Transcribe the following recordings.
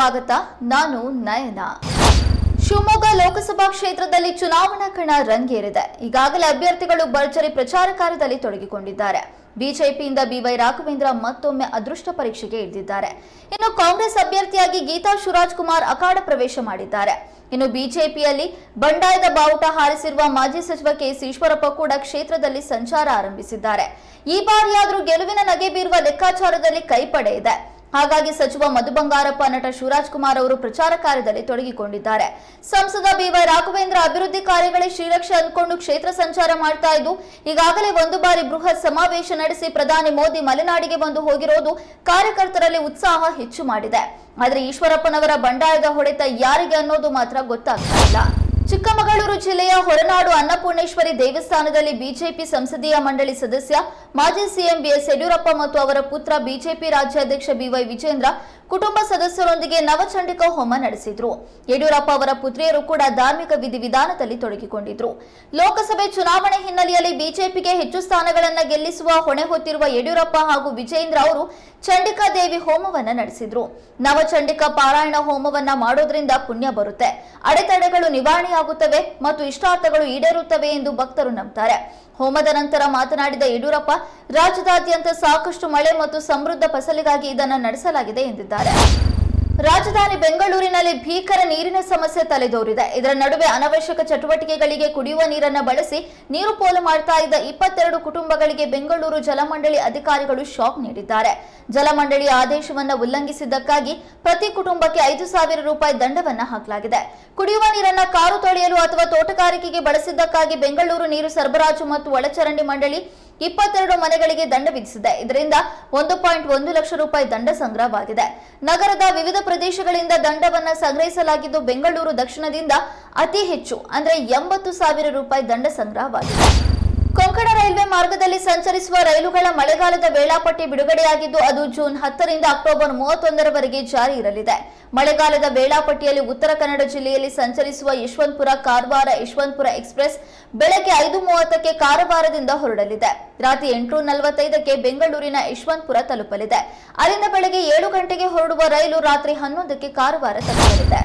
ಸ್ವಾಗತ, ನಾನು ನಯನ. ಶಿವಮೊಗ್ಗ ಲೋಕಸಭಾ ಕ್ಷೇತ್ರದಲ್ಲಿ ಚುನಾವಣಾ ಕಣ ರಂಗೇರಿದೆ. ಈಗಾಗಲೇ ಅಭ್ಯರ್ಥಿಗಳು ಭರ್ಜರಿ ಪ್ರಚಾರ ಕಾರ್ಯದಲ್ಲಿ ತೊಡಗಿಕೊಂಡಿದ್ದಾರೆ. ಬಿಜೆಪಿಯಿಂದ ಬಿವೈ ರಾಘವೇಂದ್ರ ಮತ್ತೊಮ್ಮೆ ಅದೃಷ್ಟ ಪರೀಕ್ಷೆಗೆ ಇಳಿದಿದ್ದಾರೆ. ಇನ್ನು ಕಾಂಗ್ರೆಸ್ ಅಭ್ಯರ್ಥಿಯಾಗಿ ಗೀತಾ ಶಿವರಾಜ್ ಕುಮಾರ್ ಅಖಾಡ ಪ್ರವೇಶ ಮಾಡಿದ್ದಾರೆ. ಇನ್ನು ಬಿಜೆಪಿಯಲ್ಲಿ ಬಂಡಾಯದ ಬಾವುಟ ಹಾರಿಸಿರುವ ಮಾಜಿ ಸಚಿವ ಕೆಸಿ ಈಶ್ವರಪ್ಪ ಕೂಡ ಕ್ಷೇತ್ರದಲ್ಲಿ ಸಂಚಾರ ಆರಂಭಿಸಿದ್ದಾರೆ. ಈ ಬಾರಿಯಾದರೂ ಗೆಲುವಿನ ನಗೆ ಬೀರುವ ಲೆಕ್ಕಾಚಾರದಲ್ಲಿ ಕೈಪಡೆ ಇದೆ. ಹಾಗಾಗಿ ಸಚಿವ ಮಧು ಬಂಗಾರಪ್ಪ ನಟ ಶಿವರಾಜ್ ಕುಮಾರ್ ಅವರು ಪ್ರಚಾರ ಕಾರ್ಯದಲ್ಲಿ ತೊಡಗಿಕೊಂಡಿದ್ದಾರೆ. ಸಂಸದ ಬಿವೈ ರಾಘವೇಂದ್ರ ಅಭಿವೃದ್ಧಿ ಕಾರ್ಯಗಳೇ ಶ್ರೀರಕ್ಷೆ ಅಂದ್ಕೊಂಡು ಕ್ಷೇತ್ರ ಸಂಚಾರ ಮಾಡ್ತಾ ಇದ್ದು, ಈಗಾಗಲೇ ಒಂದು ಬಾರಿ ಬೃಹತ್ ಸಮಾವೇಶ ನಡೆಸಿ ಪ್ರಧಾನಿ ಮೋದಿ ಮಲೆನಾಡಿಗೆ ಬಂದು ಹೋಗಿರೋದು ಕಾರ್ಯಕರ್ತರಲ್ಲಿ ಉತ್ಸಾಹ ಹೆಚ್ಚು ಮಾಡಿದೆ. ಆದರೆ ಈಶ್ವರಪ್ಪನವರ ಬಂಡಾಯದ ಹೊಡೆತ ಯಾರಿಗೆ ಅನ್ನೋದು ಮಾತ್ರ ಗೊತ್ತಾಗ್ತಾ ಇಲ್ಲ. ಚಿಕ್ಕಮಗಳೂರು ಜಿಲ್ಲೆಯ ಹೊರನಾಡು ಅನ್ನಪೂರ್ಣೇಶ್ವರಿ ದೇವಸ್ಥಾನದಲ್ಲಿ ಬಿಜೆಪಿ ಸಂಸದೀಯ ಮಂಡಳಿ ಸದಸ್ಯ ಮಾಜಿ ಸಿಎಂ ಬಿಎಸ್ ಯಡಿಯೂರಪ್ಪ ಮತ್ತು ಅವರ ಪುತ್ರ ಬಿಜೆಪಿ ರಾಜ್ಯಾಧ್ಯಕ್ಷ ಬಿವೈ ವಿಜೇಂದ್ರ ಕುಟುಂಬ ಸದಸ್ಯರೊಂದಿಗೆ ನವಚಂಡಿಕ ಹೋಮ ನಡೆಸಿದ್ರು. ಯಡಿಯೂರಪ್ಪ ಅವರ ಪುತ್ರಿಯರು ಕೂಡ ಧಾರ್ಮಿಕ ವಿಧಿವಿಧಾನದಲ್ಲಿ ತೊಡಗಿಕೊಂಡಿದ್ರು. ಲೋಕಸಭೆ ಚುನಾವಣೆ ಹಿನ್ನೆಲೆಯಲ್ಲಿ ಬಿಜೆಪಿಗೆ ಹೆಚ್ಚು ಸ್ಥಾನಗಳನ್ನು ಗೆಲ್ಲಿಸುವ ಹೊಣೆ ಹೊತ್ತಿರುವ ಯಡಿಯೂರಪ್ಪ ಹಾಗೂ ವಿಜೇಂದ್ರ ಅವರು ಚಂಡಿಕಾ ದೇವಿ ಹೋಮವನ್ನ ನಡೆಸಿದ್ರು. ನವಚಂಡಿಕಾ ಪಾರಾಯಣ ಹೋಮವನ್ನ ಮಾಡೋದ್ರಿಂದ ಪುಣ್ಯ ಬರುತ್ತೆ. ಅಡೆತಡೆಗಳು ನಿವಾರಣೆಯಾಗುತ್ತವೆ ಮತ್ತು ಇಷ್ಟಾರ್ಥಗಳು ಈಡೇರುತ್ತವೆ ಎಂದು ಭಕ್ತರು ನಂಬುತ್ತಾರೆ ಹೋಮದ ನಂತರ ಮಾತನಾಡಿದ ಯಡಿಯೂರಪ್ಪ, ರಾಜ್ಯದಾದ್ಯಂತ ಸಾಕಷ್ಟು ಮಳೆ ಮತ್ತು ಸಮೃದ್ಧ ಫಸಲಿಗಾಗಿ ಇದನ್ನು ನಡೆಸಲಾಗಿದೆ ಎಂದಿದ್ದಾರೆ. ರಾಜಧಾನಿ ಬೆಂಗಳೂರಿನಲ್ಲಿ ಭೀಕರ ನೀರಿನ ಸಮಸ್ಯೆ ತಲೆದೋರಿದೆ. ಇದರ ನಡುವೆ ಅನವಶ್ಯಕ ಚಟುವಟಿಕೆಗಳಿಗೆ ಕುಡಿಯುವ ನೀರನ್ನು ಬಳಸಿ ನೀರು ಪೋಲು ಮಾಡ್ತಾ ಇದ್ದ ಇಪ್ಪತ್ತೆರಡು ಕುಟುಂಬಗಳಿಗೆ ಬೆಂಗಳೂರು ಜಲಮಂಡಳಿ ಅಧಿಕಾರಿಗಳು ಶಾಕ್ ನೀಡಿದ್ದಾರೆ. ಜಲಮಂಡಳಿಯ ಆದೇಶವನ್ನು ಉಲ್ಲಂಘಿಸಿದ್ದಕ್ಕಾಗಿ ಪ್ರತಿ ಕುಟುಂಬಕ್ಕೆ ಐದು ಸಾವಿರ ರೂಪಾಯಿ ದಂಡವನ್ನು ಹಾಕಲಾಗಿದೆ. ಕುಡಿಯುವ ನೀರನ್ನು ಕಾರು ತೊಳೆಯಲು ಅಥವಾ ತೋಟಗಾರಿಕೆಗೆ ಬಳಸಿದ್ದಕ್ಕಾಗಿ ಬೆಂಗಳೂರು ನೀರು ಸರಬರಾಜು ಮತ್ತು ಒಳಚರಂಡಿ ಮಂಡಳಿ ಇಪ್ಪತ್ತೆರಡು ಮನೆಗಳಿಗೆ ದಂಡ ವಿಧಿಸಿದೆ. ಇದರಿಂದ ಒಂದು ಪಾಯಿಂಟ್ ಒಂದು ಲಕ್ಷ ರೂಪಾಯಿ ದಂಡ ಸಂಗ್ರಹವಾಗಿದೆ. ನಗರದ ವಿವಿಧ ಪ್ರದೇಶಗಳಿಂದ ದಂಡವನ್ನು ಸಂಗ್ರಹಿಸಲಾಗಿದ್ದು ಬೆಂಗಳೂರು ದಕ್ಷಿಣದಿಂದ ಅತಿ ಹೆಚ್ಚು, ಅಂದರೆ ಎಂಬತ್ತು ಸಾವಿರ ರೂಪಾಯಿ ದಂಡ ಸಂಗ್ರಹವಾಗಿದೆ. ಕೊಂಕಣ ರೈಲ್ವೆ ಮಾರ್ಗದಲ್ಲಿ ಸಂಚರಿಸುವ ರೈಲುಗಳ ಮಳೆಗಾಲದ ವೇಳಾಪಟ್ಟಿ ಬಿಡುಗಡೆಯಾಗಿದ್ದು, ಅದು ಜೂನ್ ಹತ್ತರಿಂದ ಅಕ್ಟೋಬರ್ ಮೂವತ್ತೊಂದರವರೆಗೆ ಜಾರಿ ಇರಲಿದೆ. ಮಳೆಗಾಲದ ವೇಳಾಪಟ್ಟಿಯಲ್ಲಿ ಉತ್ತರ ಕನ್ನಡ ಜಿಲ್ಲೆಯಲ್ಲಿ ಸಂಚರಿಸುವ ಯಶವಂತಪುರ, ಕಾರವಾರ, ಯಶವಂತಪುರ ಎಕ್ಸ್ಪ್ರೆಸ್ ಬೆಳಗ್ಗೆ ಐದು ಮೂವತ್ತಕ್ಕೆ ಕಾರವಾರದಿಂದ ಹೊರಡಲಿದೆ. ರಾತ್ರಿ ಎಂಟು ನಲವತ್ತೈದಕ್ಕೆ ಬೆಂಗಳೂರಿನ ಯಶವಂತಪುರ ತಲುಪಲಿದೆ. ಅಲ್ಲಿಂದ ಬೆಳಗ್ಗೆ ಏಳು ಗಂಟೆಗೆ ಹೊರಡುವ ರೈಲು ರಾತ್ರಿ ಹನ್ನೊಂದಕ್ಕೆ ಕಾರವಾರ ತಲುಪಲಿದೆ.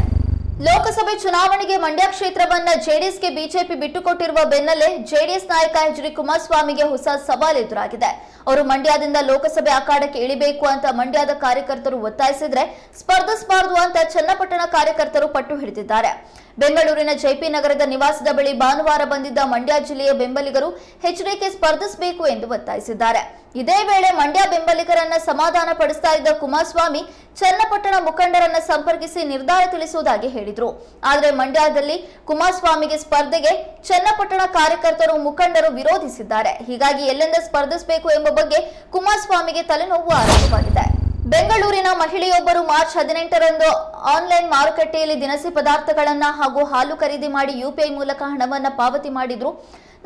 ಲೋಕಸಭೆ ಚುನಾವಣೆಗೆ ಮಂಡ್ಯ ಕ್ಷೇತ್ರವನ್ನ ಜೆಡಿಎಸ್ಗೆ ಬಿಜೆಪಿ ಬಿಟ್ಟುಕೊಟ್ಟಿರುವ ಬೆನ್ನಲ್ಲೇ ಜೆಡಿಎಸ್ ನಾಯಕ ಎಚ್ ಡಿ ಕುಮಾರಸ್ವಾಮಿಗೆ ಹೊಸ ಸವಾಲು ಎದುರಾಗಿದೆ. ಅವರು ಮಂಡ್ಯದಿಂದ ಲೋಕಸಭೆ ಅಖಾಡಕ್ಕೆ ಇಳಿಬೇಕು ಅಂತ ಮಂಡ್ಯದ ಕಾರ್ಯಕರ್ತರು ಒತ್ತಾಯಿಸಿದ್ರೆ ಸ್ಪರ್ಧಿಸಬಾರದು ಅಂತ ಚನ್ನಪಟ್ಟಣ ಕಾರ್ಯಕರ್ತರು ಪಟ್ಟು ಹಿಡಿದಿದ್ದಾರೆ. ಬೆಂಗಳೂರಿನ ಜೆಪಿ ನಗರದ ನಿವಾಸದ ಬಳಿ ಭಾನುವಾರ ಬಂದಿದ್ದ ಮಂಡ್ಯ ಜಿಲ್ಲೆಯ ಬೆಂಬಲಿಗರು ಎಚ್ಡಿಕೆ ಸ್ಪರ್ಧಿಸಬೇಕು ಎಂದು ಒತ್ತಾಯಿಸಿದ್ದಾರೆ. ಇದೇ ವೇಳೆ ಮಂಡ್ಯ ಬೆಂಬಲಿಗರನ್ನ ಸಮಾಧಾನ ಪಡಿಸ್ತಾ ಇದ್ದ ಕುಮಾರಸ್ವಾಮಿ ಚನ್ನಪಟ್ಟಣ ಮುಖಂಡರನ್ನ ಸಂಪರ್ಕಿಸಿ ನಿರ್ಧಾರ ತಿಳಿಸುವುದಾಗಿ ಹೇಳಿದರು. ಆದರೆ ಮಂಡ್ಯದಲ್ಲಿ ಕುಮಾರಸ್ವಾಮಿಗೆ ಸ್ಪರ್ಧೆಗೆ ಚನ್ನಪಟ್ಟಣ ಕಾರ್ಯಕರ್ತರು ಮುಖಂಡರು ವಿರೋಧಿಸಿದ್ದಾರೆ. ಹೀಗಾಗಿ ಎಲ್ಲಿಂದ ಸ್ಪರ್ಧಿಸಬೇಕು ಎಂಬ ಬಗ್ಗೆ ಕುಮಾರಸ್ವಾಮಿಗೆ ತಲೆನೋವು ಆರಂಭವಾಗಿದೆ. ಬೆಂಗಳೂರಿನ ಮಹಿಳೆಯೊಬ್ಬರು ಮಾರ್ಚ್ ಹದಿನೆಂಟರಂದು ಆನ್ಲೈನ್ ಮಾರುಕಟ್ಟೆಯಲ್ಲಿ ದಿನಸಿ ಪದಾರ್ಥಗಳನ್ನ ಹಾಗೂ ಹಾಲು ಖರೀದಿ ಮಾಡಿ ಯುಪಿಐ ಮೂಲಕ ಹಣವನ್ನ ಪಾವತಿ ಮಾಡಿದ್ರು.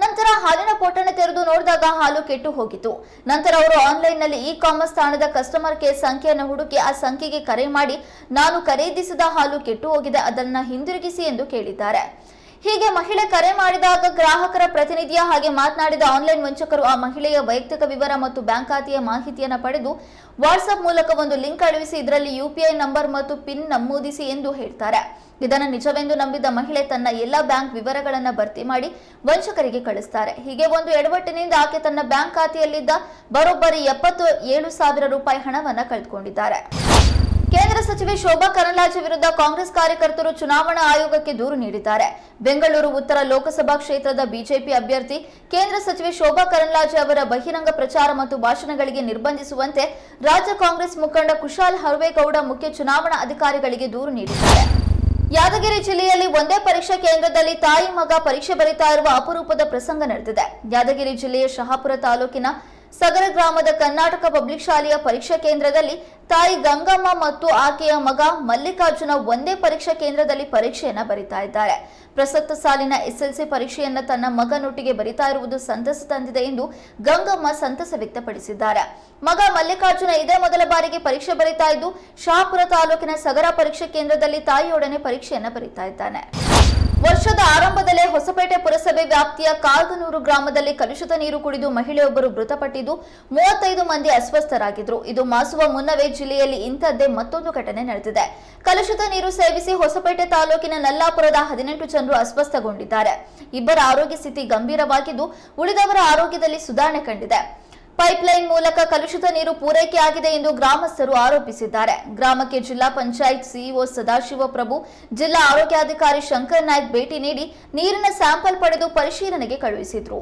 ನಂತರ ಹಾಲಿನ ಪೊಟ್ಟಣ ತೆರೆದು ನೋಡಿದಾಗ ಹಾಲು ಕೆಟ್ಟು ಹೋಗಿತ್ತು. ನಂತರ ಅವರು ಆನ್ಲೈನ್ನಲ್ಲಿ ಇ ಕಾಮರ್ಸ್ ತಾಣದ ಕಸ್ಟಮರ್ ಕೇರ್ ಸಂಖ್ಯೆಯನ್ನು ಹುಡುಕಿ ಆ ಸಂಖ್ಯೆಗೆ ಕರೆ ಮಾಡಿ, ನಾನು ಖರೀದಿಸಿದ ಹಾಲು ಕೆಟ್ಟು ಹೋಗಿದೆ, ಅದನ್ನ ಹಿಂದಿರುಗಿಸಿ ಎಂದು ಕೇಳಿದ್ದಾರೆ. ಹೀಗೆ ಮಹಿಳೆ ಕರೆ ಮಾಡಿದಾಗ ಗ್ರಾಹಕರ ಪ್ರತಿನಿಧಿಯ ಹಾಗೆ ಮಾತನಾಡಿದ ಆನ್ಲೈನ್ ವಂಚಕರು, ಆ ಮಹಿಳೆಯ ವೈಯಕ್ತಿಕ ವಿವರ ಮತ್ತು ಬ್ಯಾಂಕ್ ಖಾತೆಯ ಮಾಹಿತಿಯನ್ನು ಪಡೆದು ವಾಟ್ಸ್ಆಪ್ ಮೂಲಕ ಒಂದು ಲಿಂಕ್ ಕಳುಹಿಸಿ ಇದರಲ್ಲಿ ಯುಪಿಐ ನಂಬರ್ ಮತ್ತು ಪಿನ್ ನಮೂದಿಸಿ ಎಂದು ಹೇಳ್ತಾರೆ. ಇದನ್ನು ನಿಜವೆಂದು ನಂಬಿದ ಮಹಿಳೆ ತನ್ನ ಎಲ್ಲ ಬ್ಯಾಂಕ್ ವಿವರಗಳನ್ನು ಭರ್ತಿ ಮಾಡಿ ವಂಚಕರಿಗೆ ಕಳಿಸ್ತಾರೆ. ಹೀಗೆ ಒಂದು ಎಡವಟ್ಟಿನಿಂದ ಆಕೆ ತನ್ನ ಬ್ಯಾಂಕ್ ಖಾತೆಯಲ್ಲಿದ್ದ ಬರೋಬ್ಬರಿ ಎಪ್ಪತ್ತು ಏಳು ಸಾವಿರ ರೂಪಾಯಿ ಹಣವನ್ನು ಕಳೆದುಕೊಂಡಿದ್ದಾರೆ. ಕೇಂದ್ರ ಸಚಿವೆ ಶೋಭಾ ಕರಂದ್ಲಾಜೆ ವಿರುದ್ಧ ಕಾಂಗ್ರೆಸ್ ಕಾರ್ಯಕರ್ತರು ಚುನಾವಣಾ ಆಯೋಗಕ್ಕೆ ದೂರು ನೀಡಿದ್ದಾರೆ. ಬೆಂಗಳೂರು, ಉತ್ತರ ಲೋಕಸಭಾ ಕ್ಷೇತ್ರದ ಬಿಜೆಪಿ ಅಭ್ಯರ್ಥಿ, ಕೇಂದ್ರ ಸಚಿವೆ ಶೋಭಾ ಕರಂದ್ಲಾಜೆ ಅವರ ಬಹಿರಂಗ ಪ್ರಚಾರ ಮತ್ತು ಭಾಷಣಗಳಿಗೆ ನಿರ್ಬಂಧಿಸುವಂತೆ ರಾಜ್ಯ ಕಾಂಗ್ರೆಸ್ ಮುಖಂಡ ಕುಶಾಲ್ ಹರ್ವೇಗೌಡ ಮುಖ್ಯ ಚುನಾವಣಾ ಅಧಿಕಾರಿಗಳಿಗೆ ದೂರು ನೀಡಿದ್ದಾರೆ. ಯಾದಗಿರಿ ಜಿಲ್ಲೆಯಲ್ಲಿ ಒಂದೇ ಪರೀಕ್ಷಾ ಕೇಂದ್ರದಲ್ಲಿ ತಾಯಿ ಮಗ ಪರೀಕ್ಷೆ ಬರೀತಾ ಇರುವ ಅಪರೂಪದ ಪ್ರಸಂಗ ನಡೆದಿದೆ. ಯಾದಗಿರಿ ಜಿಲ್ಲೆಯ ಶಹಾಪುರ ತಾಲೂಕಿನ ಸಗರ ಗ್ರಾಮದ ಕರ್ನಾಟಕ ಪಬ್ಲಿಕ್ ಶಾಲೆಯ ಪರೀಕ್ಷಾ ಕೇಂದ್ರದಲ್ಲಿ ತಾಯಿ ಗಂಗಮ್ಮ ಮತ್ತು ಆಕೆಯ ಮಗ ಮಲ್ಲಿಕಾರ್ಜುನ ಒಂದೇ ಪರೀಕ್ಷಾ ಕೇಂದ್ರದಲ್ಲಿ ಪರೀಕ್ಷೆಯನ್ನ ಬರಿತಾ ಇದ್ದಾರೆ. ಪ್ರಸಕ್ತ ಸಾಲಿನ ಎಸ್ಎಲ್ಸಿ ಪರೀಕ್ಷೆಯನ್ನ ತನ್ನ ಮಗನೊಟ್ಟಿಗೆ ಬರಿತಾ ಇರುವುದು ಸಂತಸ ತಂದಿದೆ ಎಂದು ಗಂಗಮ್ಮ ಸಂತಸ ವ್ಯಕ್ತಪಡಿಸಿದ್ದಾರೆ. ಮಗ ಮಲ್ಲಿಕಾರ್ಜುನ ಇದೇ ಮೊದಲ ಬಾರಿಗೆ ಪರೀಕ್ಷೆ ಬರಿತಾ ಇದ್ದು ಶಹಾಪುರ ತಾಲೂಕಿನ ಸಗರ ಪರೀಕ್ಷಾ ಕೇಂದ್ರದಲ್ಲಿ ತಾಯಿಯೊಡನೆ ಪರೀಕ್ಷೆಯನ್ನ ಬರಿತಾ ಇದ್ದಾನೆ. ವರ್ಷದ ಆರಂಭದಲ್ಲೇ ಹೊಸಪೇಟೆ ಪುರಸಭೆ ವ್ಯಾಪ್ತಿಯ ಕಾಲ್ಗನೂರು ಗ್ರಾಮದಲ್ಲಿ ಕಲುಷಿತ ನೀರು ಕುಡಿದು ಮಹಿಳೆಯೊಬ್ಬರು ಮೃತಪಟ್ಟಿದ್ದು ಮೂವತ್ತೈದು ಮಂದಿ ಅಸ್ವಸ್ಥರಾಗಿದ್ರು. ಇದು ಮಾಸುವ ಮುನ್ನವೇ ಜಿಲ್ಲೆಯಲ್ಲಿ ಇಂಥದ್ದೇ ಮತ್ತೊಂದು ಘಟನೆ ನಡೆದಿದೆ. ಕಲುಷಿತ ನೀರು ಸೇವಿಸಿ ಹೊಸಪೇಟೆ ತಾಲೂಕಿನ ನಲ್ಲಾಪುರದ ಹದಿನೆಂಟು ಜನರು ಅಸ್ವಸ್ಥಗೊಂಡಿದ್ದಾರೆ. ಇಬ್ಬರ ಆರೋಗ್ಯ ಸ್ಥಿತಿ ಗಂಭೀರವಾಗಿದ್ದು ಉಳಿದವರ ಆರೋಗ್ಯದಲ್ಲಿ ಸುಧಾರಣೆ ಕಂಡಿದೆ. ಪೈಪ್ಲೈನ್ ಮೂಲಕ ಕಲುಷಿತ ನೀರು ಪೂರೈಕೆಯಾಗಿದೆ ಎಂದು ಗ್ರಾಮಸ್ಥರು ಆರೋಪಿಸಿದ್ದಾರೆ. ಗ್ರಾಮಕ್ಕೆ ಜಿಲ್ಲಾ ಪಂಚಾಯತ್ ಸಿಇಒ ಸದಾಶಿವ ಪ್ರಭು ಜಿಲ್ಲಾ ಆರೋಗ್ಯಾಧಿಕಾರಿ ಶಂಕರ್ ನಾಯ್ಕ್ ಭೇಟಿ ನೀಡಿ ನೀರಿನ ಸ್ಯಾಂಪಲ್ ಪಡೆದು ಪರಿಶೀಲನೆಗೆ ಕಳುಹಿಸಿದ್ರು.